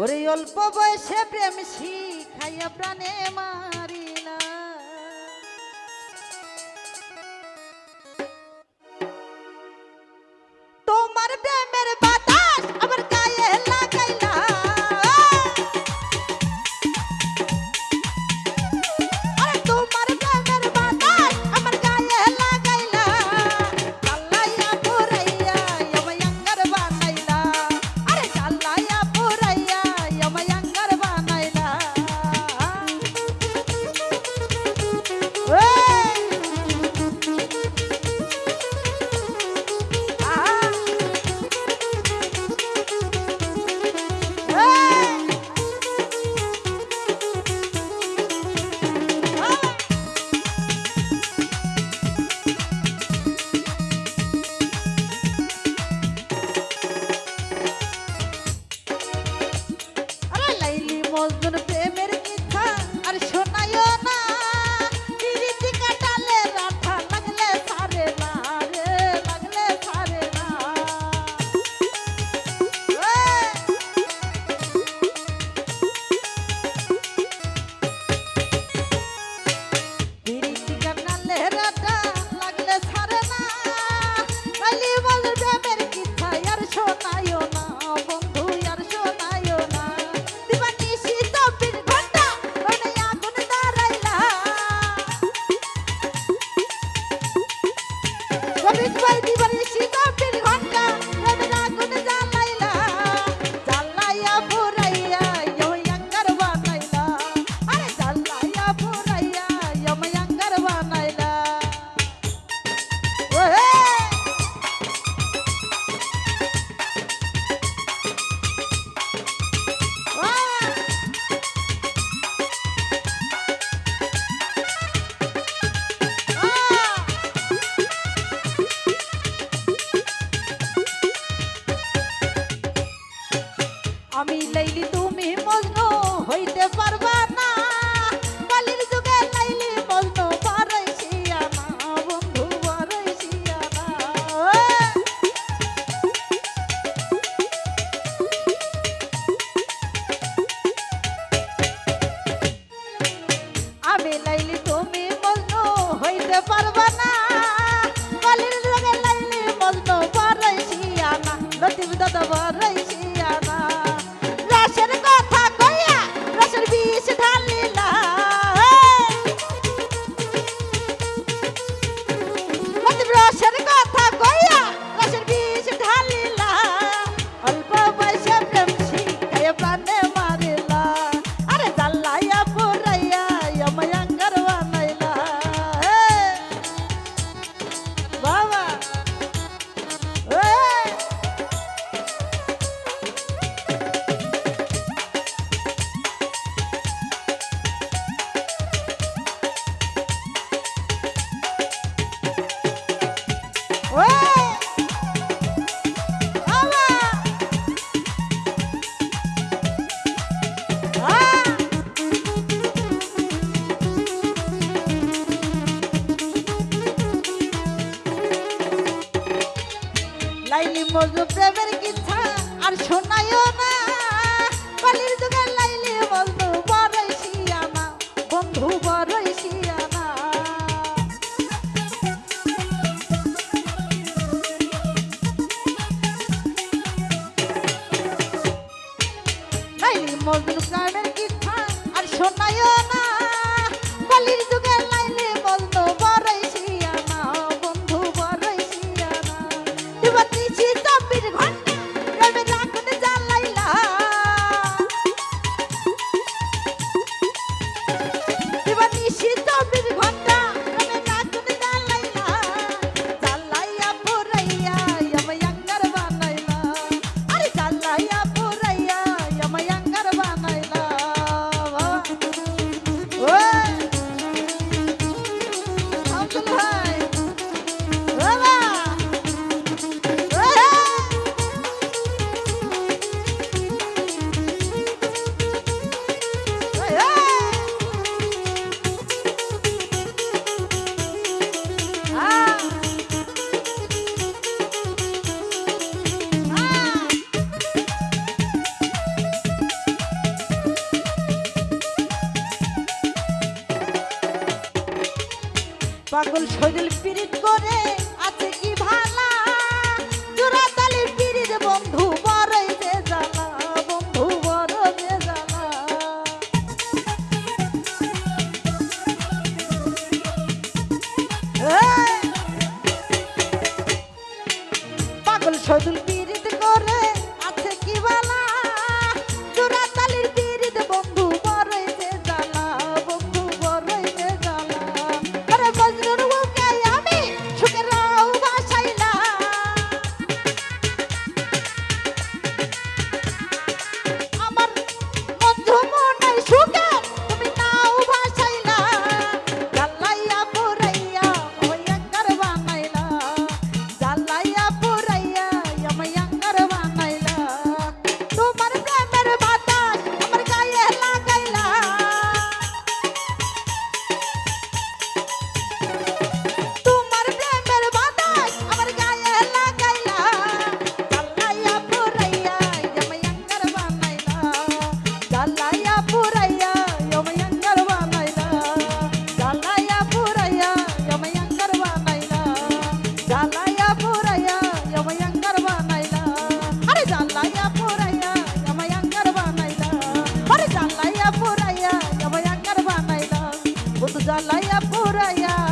ওরে অল্প বয়সে প্রেম শিখাইয়া প্রাণে মারি। আমি লাইলি তো was a পাগল শরীর পিরিত yeah.